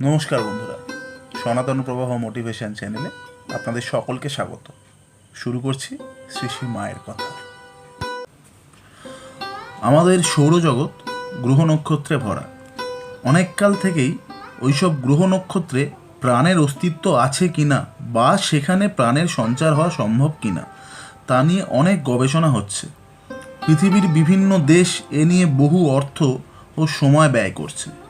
নমস্কার বন্ধুরা, সনাতন প্রবাহ মোটিভেশন চ্যানেলে আপনাদের সকলকে স্বাগত। শুরু করছি শ্রী শ্রী মায়ের কথা। আমাদের সৌরজগৎ গ্রহ নক্ষত্রে ভরা। অনেককাল থেকেই ওইসব গ্রহ নক্ষত্রে প্রাণের অস্তিত্ব আছে কিনা বা সেখানে প্রাণের সঞ্চার হওয়া সম্ভব কিনা, তা নিয়ে অনেক গবেষণা হচ্ছে। পৃথিবীর বিভিন্ন দেশ এ নিয়ে বহু অর্থ ও সময় ব্যয় করছে।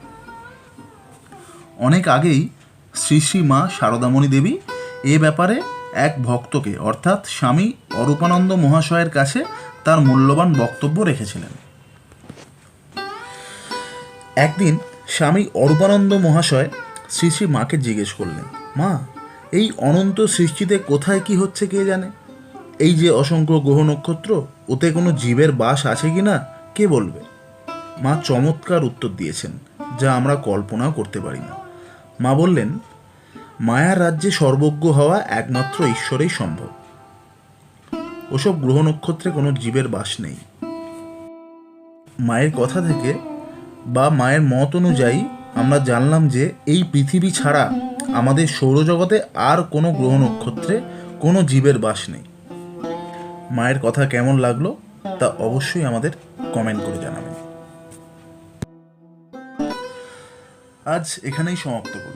অনেক আগেই শ্রী শ্রী মা শারদামণি দেবী এ ব্যাপারে এক ভক্তকে, অর্থাৎ স্বামী অরূপানন্দ মহাশয়ের কাছে তার মূল্যবান বক্তব্য রেখেছিলেন। একদিন স্বামী অরূপানন্দ মহাশয় শ্রী শ্রী মাকে জিজ্ঞেস করলেন, মা, এই অনন্ত সৃষ্টিতে কোথায় কি হচ্ছে কে জানে? এই যে অসংখ্য গ্রহ নক্ষত্র, ওতে কোনো জীবের বাস আছে কি না? কে বলবে? মা চমৎকার উত্তর দিয়েছেন, যা আমরা কল্পনাও করতে পারি না। মা বললেন, মায়ার রাজ্যে সর্বজ্ঞ হওয়া একমাত্র ঈশ্বরেই সম্ভব। ওসব গ্রহ নক্ষত্রে কোনো জীবের বাস নেই। মায়ের কথা থেকে বা মায়ের মত অনুযায়ী আমরা জানলাম যে এই পৃথিবী ছাড়া আমাদের সৌরজগতে আর কোনো গ্রহ নক্ষত্রে কোনো জীবের বাস নেই। মায়ের কথা কেমন লাগল তা অবশ্যই আমাদের কমেন্ট করে জানাবেন। আজ এখানেই সমাপ্ত করলাম।